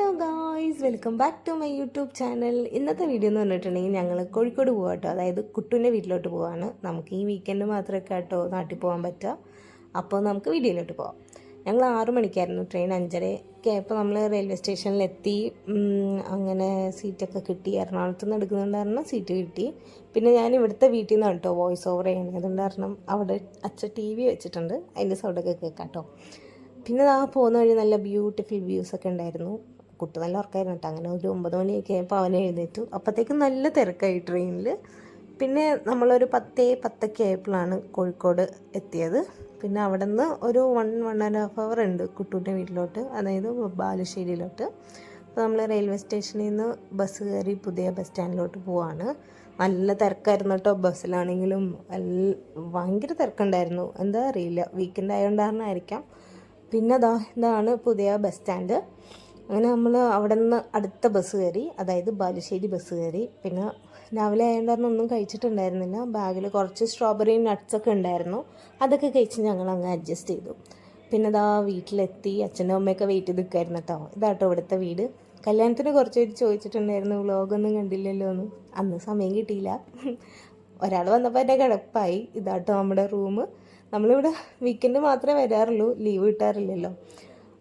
Hello guys welcome back to my YouTube channel ഇന്നത്തെ video എന്ന് പറഞ്ഞിട്ടുണ്ടെങ്കിൽ ഞങ്ങൾ കോഴിക്കോട് പോകാം കേട്ടോ അതായത് കുട്ടുവിന്റെ വീട്ടിലോട്ട് പോവാണ്. നമുക്ക് ഈ വീക്കെൻഡ് മാത്രമേ കേട്ടോ നാട്ടിൽ പോകാൻ പറ്റുക അപ്പോൾ നമുക്ക് വീഡിയോയിലോട്ട് പോവാം. ഞങ്ങൾ ആറു മണിക്കായിരുന്നു ട്രെയിൻ അഞ്ചരയൊക്കെ അപ്പോൾ നമ്മൾ റെയിൽവേ സ്റ്റേഷനിലെത്തി അങ്ങനെ സീറ്റൊക്കെ കിട്ടി. എറണാകുളത്ത് നിന്ന് എടുക്കുന്നുണ്ടായിരുന്നു സീറ്റ് കിട്ടി. പിന്നെ ഞാൻ ഇവിടുത്തെ വീട്ടിൽ നിന്നാണ് കേട്ടോ വോയിസ് ഓവർ ചെയ്യുന്നത് അതുകൊണ്ടായിരുന്നു അവിടെ അച്ഛൻ ടി വി വെച്ചിട്ടുണ്ട്. അതിന്റെ സൗണ്ടൊക്കെ കേൾക്കാം കേട്ടോ പിന്നെ ആ പോകുന്ന വഴി നല്ല ബ്യൂട്ടിഫുൾ വ്യൂസൊക്കെ ഉണ്ടായിരുന്നു. കുട്ടി നല്ല ഉറക്കമായിരുന്നു കേട്ടോ. അങ്ങനെ ഒരു ഒമ്പത് മണിയൊക്കെ ആയപ്പോൾ അവനെ എഴുന്നേറ്റു. അപ്പോഴത്തേക്കും നല്ല തിരക്കായി ട്രെയിനിൽ പിന്നെ നമ്മളൊരു പത്തേ പത്തൊക്കെ ആയപ്പോഴാണ് കോഴിക്കോട് എത്തിയത്. പിന്നെ അവിടെ നിന്ന് ഒരു one one and half hour ഉണ്ട് കുട്ടൂന്റെ വീട്ടിലോട്ട് അതായത് ബാലുശ്ശേരിയിലോട്ട്. അപ്പോൾ നമ്മൾ റെയിൽവേ സ്റ്റേഷനിൽ നിന്ന് ബസ് കയറി പുതിയ ബസ് സ്റ്റാൻഡിലോട്ട് പോവാണ്. നല്ല തിരക്കായിരുന്നു കേട്ടോ ബസ്സിലാണെങ്കിലും. ഭയങ്കര തിരക്കുണ്ടായിരുന്നു. എന്താ അറിയില്ല. വീക്കെൻഡ് ആയതുകൊണ്ടായിരിക്കാം പിന്നെ അതാ ഇതാണ് പുതിയ ബസ് സ്റ്റാൻഡ് അങ്ങനെ നമ്മൾ അവിടെ നിന്ന് അടുത്ത ബസ് കയറി അതായത് ബാലുശ്ശേരി ബസ് കയറി. പിന്നെ രാവിലെ ആയതുകൊണ്ട് ഒന്നും കഴിച്ചിട്ടുണ്ടായിരുന്നില്ല. ബാഗിൽ കുറച്ച് സ്ട്രോബെറി നട്ട്സൊക്കെ ഉണ്ടായിരുന്നു. അതൊക്കെ കഴിച്ച് ഞങ്ങൾ അങ്ങ് അഡ്ജസ്റ്റ് ചെയ്തു. പിന്നെ ദാ വീട്ടിലെത്തി. അച്ഛനും അമ്മയൊക്കെ വെയിറ്റ് ചെയ്ത് നിൽക്കായിരുന്നു കേട്ടോ ഇതാട്ടോ ഇവിടുത്തെ വീട്. കല്യാണത്തിന് കുറച്ച് പേര് ചോദിച്ചിട്ടുണ്ടായിരുന്നു വ്ലോഗൊന്നും കണ്ടില്ലല്ലോ എന്ന്. അന്ന് സമയം കിട്ടിയില്ല. ഒരാൾ വന്നപ്പോൾ എന്റെ കിടപ്പായി. ഇതാട്ടോ നമ്മുടെ റൂം നമ്മളിവിടെ വീക്കെൻഡ് മാത്രമേ വരാറുള്ളൂ. ലീവ് കിട്ടാറില്ലല്ലോ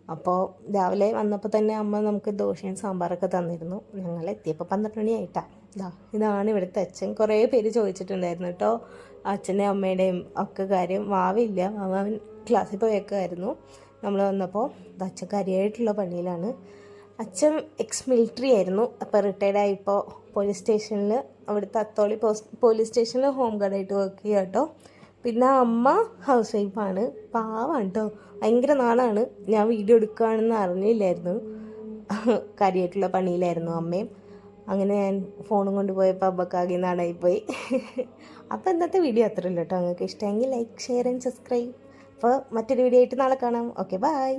അപ്പോൾ രാവിലെ വന്നപ്പോൾ തന്നെ അമ്മ നമുക്ക് ദോശയും സാമ്പാറൊക്കെ തന്നിരുന്നു. ഞങ്ങൾ എത്തിയപ്പോൾ പന്ത്രണ്ട് മണിയായിട്ടാ. ഇതാ ഇതാണ് ഇവിടുത്തെ അച്ഛൻ. കുറേ പേര് ചോദിച്ചിട്ടുണ്ടായിരുന്നു കേട്ടോ അച്ഛന്റെയും അമ്മയുടെയും ഒക്കെ കാര്യം. വാവില്ല. വാവൻ ക്ലാസ്സിൽ പോയേക്കായിരുന്നു നമ്മൾ വന്നപ്പോൾ അച്ഛൻ കാര്യമായിട്ടുള്ള പണിയിലാണ്. അച്ഛൻ എക്സ് മിലിറ്ററി ആയിരുന്നു അപ്പോൾ റിട്ടയർഡ് ആയിപ്പോൾ പോലീസ് സ്റ്റേഷനിൽ അവിടുത്തെ അത്തോളി പോലീസ് സ്റ്റേഷനിൽ ഹോം ഗാർഡായിട്ട് വർക്ക് ചെയ്യാം കേട്ടോ പിന്നെ അമ്മ ഹൗസ് വൈഫാണ് പാവാണ് കേട്ടോ ഭയങ്കര നാളാണ്. ഞാൻ വീഡിയോ എടുക്കുകയാണെന്ന് അറിഞ്ഞില്ലായിരുന്നു. കാര്യമായിട്ടുള്ള പണിയിലായിരുന്നു അമ്മയും. അങ്ങനെ ഞാൻ ഫോണും കൊണ്ട് പോയപ്പോൾ അബ്ബക്കാകെ നാടായിപ്പോയി അപ്പോൾ ഇന്നത്തെ വീഡിയോ അത്രയല്ലോ കേട്ടോ നിങ്ങൾക്ക് ഇഷ്ടമെങ്കിൽ ലൈക്ക് ഷെയർ ആൻഡ് സബ്സ്ക്രൈബ് അപ്പോൾ മറ്റൊരു വീഡിയോ ആയിട്ട് നാളെ കാണാം. Okay bye